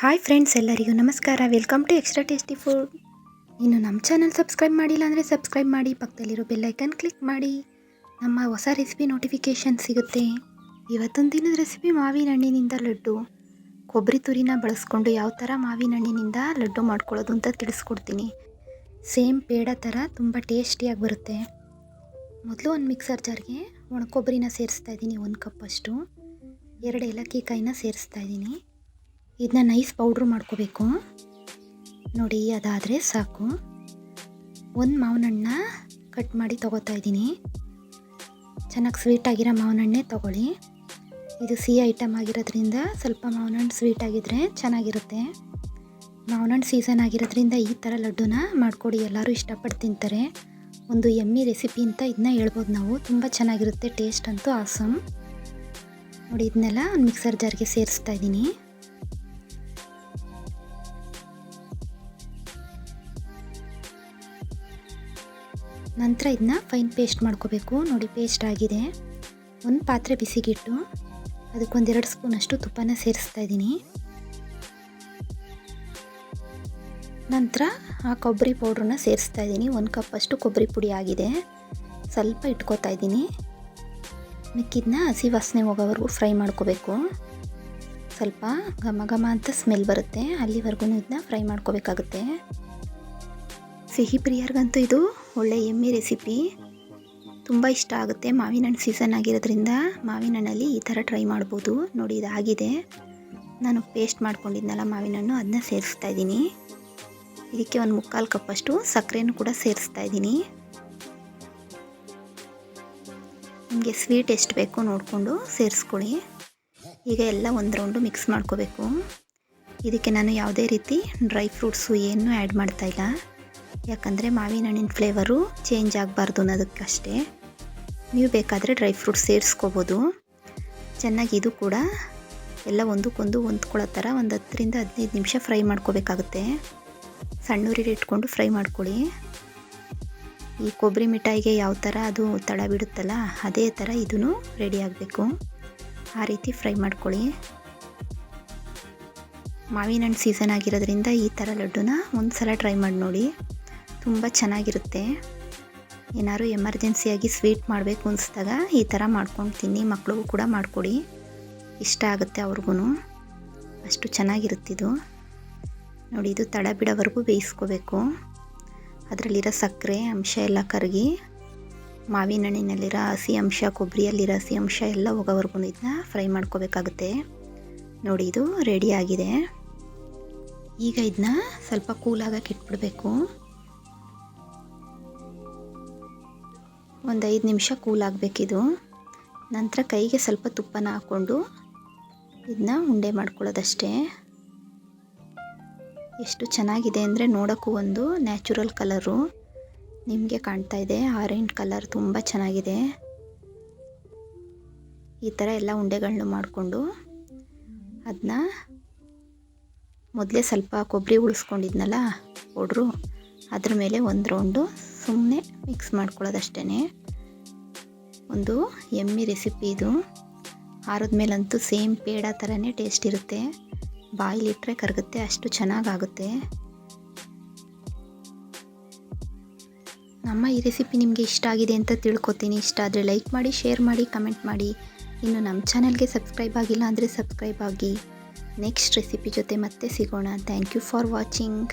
Hi friends ಎಲ್ಲರಿಗೂ ನಮಸ್ಕಾರ. Welcome to extra tasty food ಇನ್ನು ನಮ್ಮ ಚಾನಲ್ ಸಬ್ಸ್ಕ್ರೈಬ್ ಮಾಡಿಲ್ಲ ಅಂದರೆ ಸಬ್ಸ್ಕ್ರೈಬ್ ಮಾಡಿ, ಪಕ್ಕದಲ್ಲಿರೋ ಬೆಲ್ಲೈಕನ್ ಕ್ಲಿಕ್ ಮಾಡಿ. ನಮ್ಮ ಹೊಸ ರೆಸಿಪಿ ನೋಟಿಫಿಕೇಷನ್ ಸಿಗುತ್ತೆ. ಇವತ್ತೊಂದು ದಿನದ ರೆಸಿಪಿ ಮಾವಿನ ಹಣ್ಣಿನಿಂದ ಲಡ್ಡು. ಕೊಬ್ಬರಿ ತುರಿನ ಬಳಸ್ಕೊಂಡು ಯಾವ ಥರ ಮಾವಿನ ಹಣ್ಣಿನಿಂದ ಲಡ್ಡು ಮಾಡ್ಕೊಳ್ಳೋದು ಅಂತ ತಿಳಿಸ್ಕೊಡ್ತೀನಿ. ಸೇಮ್ ಪೇಡ ಥರ ತುಂಬ ಟೇಸ್ಟಿಯಾಗಿ ಬರುತ್ತೆ. ಮೊದಲು ಒಂದು ಮಿಕ್ಸರ್ ಜಾರ್ಗೆ ಒಣ ಕೊಬ್ಬರಿನ ಸೇರಿಸ್ತಾ ಇದ್ದೀನಿ ಒಂದು ಕಪ್ಪಷ್ಟು ಎರಡು ಏಲಕ್ಕಿ ಕಾಯಿನ ಸೇರಿಸ್ತಾ ಇದ್ದೀನಿ ಇದನ್ನ ನೈಸ್ ಪೌಡ್ರ್ ಮಾಡ್ಕೋಬೇಕು. ನೋಡಿ, ಅದಾದರೆ ಸಾಕು. ಒಂದು ಮಾವಿನ ಕಟ್ ಮಾಡಿ ತೊಗೋತಾ ಇದ್ದೀನಿ. ಚೆನ್ನಾಗಿ ಸ್ವೀಟ್ ಆಗಿರೋ ಮಾವಿನ ಹಣ್ಣೇ ತೊಗೊಳ್ಳಿ. ಇದು ಸಿಹಿ ಐಟಮ್ ಆಗಿರೋದ್ರಿಂದ ಸ್ವಲ್ಪ ಮಾವಿನ ಹಣ್ಣು ಸ್ವೀಟ್ ಆಗಿದ್ರೆ ಚೆನ್ನಾಗಿರುತ್ತೆ. ಮಾವಿನ ಹಣ್ಣು ಸೀಸನ್ ಆಗಿರೋದ್ರಿಂದ ಈ ಥರ ಲಡ್ಡುನ ಮಾಡಿಕೊಡಿ. ಎಲ್ಲರೂ ಇಷ್ಟಪಟ್ಟು ತಿಂತಾರೆ. ಒಂದು ಎಮ್ಮಿ ರೆಸಿಪಿ ಅಂತ ಇದನ್ನ ಹೇಳ್ಬೋದು ನಾವು. ತುಂಬ ಚೆನ್ನಾಗಿರುತ್ತೆ ಟೇಸ್ಟ್ ಅಂತೂ ಆಸಮ್ ನೋಡಿ, ಇದನ್ನೆಲ್ಲ ಒಂದು ಮಿಕ್ಸರ್ ಜಾರ್ಗೆ ಸೇರಿಸ್ತಾ ಇದ್ದೀನಿ. ನಂತರ ಇದನ್ನ ಫೈನ್ ಪೇಸ್ಟ್ ಮಾಡ್ಕೋಬೇಕು. ನೋಡಿ ಪೇಸ್ಟ್ ಆಗಿದೆ. ಒಂದು ಪಾತ್ರೆ ಬಿಸಿಗಿಟ್ಟು ಅದಕ್ಕೊಂದೆರಡು ಸ್ಪೂನಷ್ಟು ತುಪ್ಪನ ಸೇರಿಸ್ತಾ ಇದ್ದೀನಿ. ನಂತರ ಆ ಕೊಬ್ಬರಿ ಪೌಡ್ರನ್ನ ಸೇರಿಸ್ತಾ ಇದ್ದೀನಿ. ಒಂದು ಕಪ್ಪಷ್ಟು ಕೊಬ್ಬರಿ ಪುಡಿ ಆಗಿದೆ. ಸ್ವಲ್ಪ ಇಟ್ಕೋತಾ ಇದ್ದೀನಿ. ಮಿಕ್ಕಿದನ್ನ ಹಸಿ ವಾಸನೆ ಹೋಗೋವರೆಗೂ ಫ್ರೈ ಮಾಡ್ಕೋಬೇಕು. ಸ್ವಲ್ಪ ಘಮ ಘಮ ಅಂತ ಸ್ಮೆಲ್ ಬರುತ್ತೆ. ಅಲ್ಲಿವರೆಗೂ ಇದನ್ನ ಫ್ರೈ ಮಾಡ್ಕೋಬೇಕಾಗುತ್ತೆ. ಸಿಹಿ ಪ್ರಿಯರಿಗಂತೂ ಇದು ಒಳ್ಳೆ ಎಮ್ಮೆ ರೆಸಿಪಿ. ತುಂಬ ಇಷ್ಟ ಆಗುತ್ತೆ ಮಾವಿನ ಹಣ್ಣು ಸೀಸನ್ ಆಗಿರೋದ್ರಿಂದ. ಮಾವಿನ ಹಣ್ಣಲ್ಲಿ ಈ ಥರ ಟ್ರೈ ಮಾಡ್ಬೋದು. ನೋಡಿ, ಇದಾಗಿದೆ. ನಾನು ಪೇಸ್ಟ್ ಮಾಡ್ಕೊಂಡಿದ್ನಲ್ಲ ಮಾವಿನ ಹಣ್ಣು ಅದನ್ನ ಸೇರಿಸ್ತಾ ಇದ್ದೀನಿ. ಇದಕ್ಕೆ ಒಂದು ಮುಕ್ಕಾಲು ಕಪ್ಪಷ್ಟು ಸಕ್ಕರೆನೂ ಕೂಡ ಸೇರಿಸ್ತಾ ಇದ್ದೀನಿ. ನಿಮಗೆ ಸ್ವೀಟ್ ಎಷ್ಟು ಬೇಕು ನೋಡಿಕೊಂಡು ಸೇರಿಸ್ಕೊಳ್ಳಿ. ಈಗ ಎಲ್ಲ ಒಂದು ರೌಂಡು ಮಿಕ್ಸ್ ಮಾಡ್ಕೋಬೇಕು. ಇದಕ್ಕೆ ನಾನು ಯಾವುದೇ ರೀತಿ ಡ್ರೈ ಫ್ರೂಟ್ಸು ಏನೂ ಆ್ಯಡ್ ಮಾಡ್ತಾಯಿಲ್ಲ ಯಾಕಂದರೆ ಮಾವಿನ ಹಣ್ಣಿನ ಫ್ಲೇವರು ಚೇಂಜ್ ಆಗಬಾರ್ದು ಅನ್ನೋದಕ್ಕಷ್ಟೇ. ನೀವು ಬೇಕಾದರೆ ಡ್ರೈ ಫ್ರೂಟ್ಸ್ ಸೇರಿಸ್ಕೋಬೋದು. ಚೆನ್ನಾಗಿ ಇದು ಕೂಡ ಎಲ್ಲ ಒಂದಕ್ಕೊಂದು ಹೊಂದ್ಕೊಳ್ಳೋ ಥರ ಒಂದು ಹತ್ತರಿಂದ ಹದಿನೈದು ನಿಮಿಷ ಫ್ರೈ ಮಾಡ್ಕೋಬೇಕಾಗುತ್ತೆ. ಸಣ್ಣೂರಿಗೆ ಇಟ್ಕೊಂಡು ಫ್ರೈ ಮಾಡ್ಕೊಳ್ಳಿ. ಈ ಕೊಬ್ಬರಿ ಮಿಠಾಯಿಗೆ ಯಾವ ಥರ ಅದು ತಳ ಬಿಡುತ್ತಲ್ಲ ಅದೇ ಥರ ಇದೂ ರೆಡಿ ಆಗಬೇಕು. ಆ ರೀತಿ ಫ್ರೈ ಮಾಡ್ಕೊಳ್ಳಿ. ಮಾವಿನ ಹಣ್ಣು ಸೀಸನ್ ಆಗಿರೋದ್ರಿಂದ ಈ ಥರ ಲಡ್ಡುನ ಒಂದು ಸಲ ಟ್ರೈ ಮಾಡಿ ನೋಡಿ. ತುಂಬ ಚೆನ್ನಾಗಿರುತ್ತೆ. ಏನಾದ್ರು ಎಮರ್ಜೆನ್ಸಿಯಾಗಿ ಸ್ವೀಟ್ ಮಾಡಬೇಕು ಅನಿಸ್ದಾಗ ಈ ಥರ ಮಾಡ್ಕೊಂಡು ತಿನ್ನಿ ಮಕ್ಳಿಗೂ ಕೂಡ ಮಾಡಿಕೊಡಿ. ಇಷ್ಟ ಆಗುತ್ತೆ ಅವ್ರಿಗೂ ಅಷ್ಟು ಚೆನ್ನಾಗಿರುತ್ತಿದು. ನೋಡಿ, ಇದು ತಡ ಬಿಡೋವರೆಗೂ ಬೇಯಿಸ್ಕೋಬೇಕು. ಅದರಲ್ಲಿರೋ ಸಕ್ಕರೆ, ಅಂಶ ಎಲ್ಲ ಕರಗಿ ಮಾವಿನ ಹಣ್ಣಿನಲ್ಲಿರೋ ಹಸಿ ಅಂಶ, ಕೊಬ್ಬರಿಯಲ್ಲಿರೋ ಹಸಿ ಅಂಶ ಎಲ್ಲ ಹೋಗೋವರೆಗೂ ಇದನ್ನ ಫ್ರೈ ಮಾಡ್ಕೋಬೇಕಾಗುತ್ತೆ. ನೋಡಿ, ಇದು ರೆಡಿಯಾಗಿದೆ ಈಗ ಇದನ್ನ ಸ್ವಲ್ಪ ಕೂಲಾಗಕ್ಕೆ ಇಟ್ಬಿಡಬೇಕು. ಒಂದು ಐದು ನಿಮಿಷ ಕೂಲ್ ಆಗಬೇಕಿದು. ನಂತರ ಕೈಗೆ ಸ್ವಲ್ಪ ತುಪ್ಪನ ಹಾಕ್ಕೊಂಡು ಇದನ್ನ ಉಂಡೆ ಮಾಡ್ಕೊಳ್ಳೋದಷ್ಟೇ. ಎಷ್ಟು ಚೆನ್ನಾಗಿದೆ ಅಂದರೆ ನೋಡೋಕ್ಕೂ ಒಂದು ನ್ಯಾಚುರಲ್ ಕಲರು. ನಿಮಗೆ ಕಾಣ್ತಾ ಇದೆ, ಆರೆಂಜ್ ಕಲರ್ ತುಂಬ ಚೆನ್ನಾಗಿದೆ. ಈ ಥರ ಎಲ್ಲ ಉಂಡೆಗಳನ್ನ ಮಾಡಿಕೊಂಡು ಅದನ್ನ ಮೊದಲೇ ಸ್ವಲ್ಪ ಕೊಬ್ಬರಿ ಉಳಿಸ್ಕೊಂಡಿದ್ನಲ್ಲ, ಪೌಡ್ರು, ಅದ್ರ ಮೇಲೆ ಒಂದು ರೌಂಡು ಸುಮ್ಮನೆ ಮಿಕ್ಸ್ ಮಾಡ್ಕೊಳ್ಳೋದಷ್ಟೇ ಒಂದು ಎಮ್ಮಿ ರೆಸಿಪಿ ಇದು. ಆರದ ಮೇಲಂತೂ ಸೇಮ್ ಪೇಡ ಥರನೇ ಟೇಸ್ಟ್ ಇರುತ್ತೆ. ಬಾಯಿಲಿಟ್ಟರೆ ಕರಗುತ್ತೆ, ಅಷ್ಟು ಚೆನ್ನಾಗಾಗುತ್ತೆ. ನಮ್ಮ ಈ ರೆಸಿಪಿ ನಿಮಗೆ ಇಷ್ಟ ಆಗಿದೆ ಅಂತ ತಿಳ್ಕೊತೀನಿ. ಇಷ್ಟ ಆದರೆ ಲೈಕ್ ಮಾಡಿ ಶೇರ್ ಮಾಡಿ ಕಮೆಂಟ್ ಮಾಡಿ. ಇನ್ನು ನಮ್ಮ ಚಾನಲ್ಗೆ ಸಬ್ಸ್ಕ್ರೈಬ್ ಆಗಿಲ್ಲ ಅಂದರೆ ಸಬ್ಸ್ಕ್ರೈಬ್ ಆಗಿ. ನೆಕ್ಸ್ಟ್ ರೆಸಿಪಿ ಜೊತೆ ಮತ್ತೆ ಸಿಗೋಣ. Thank you for watching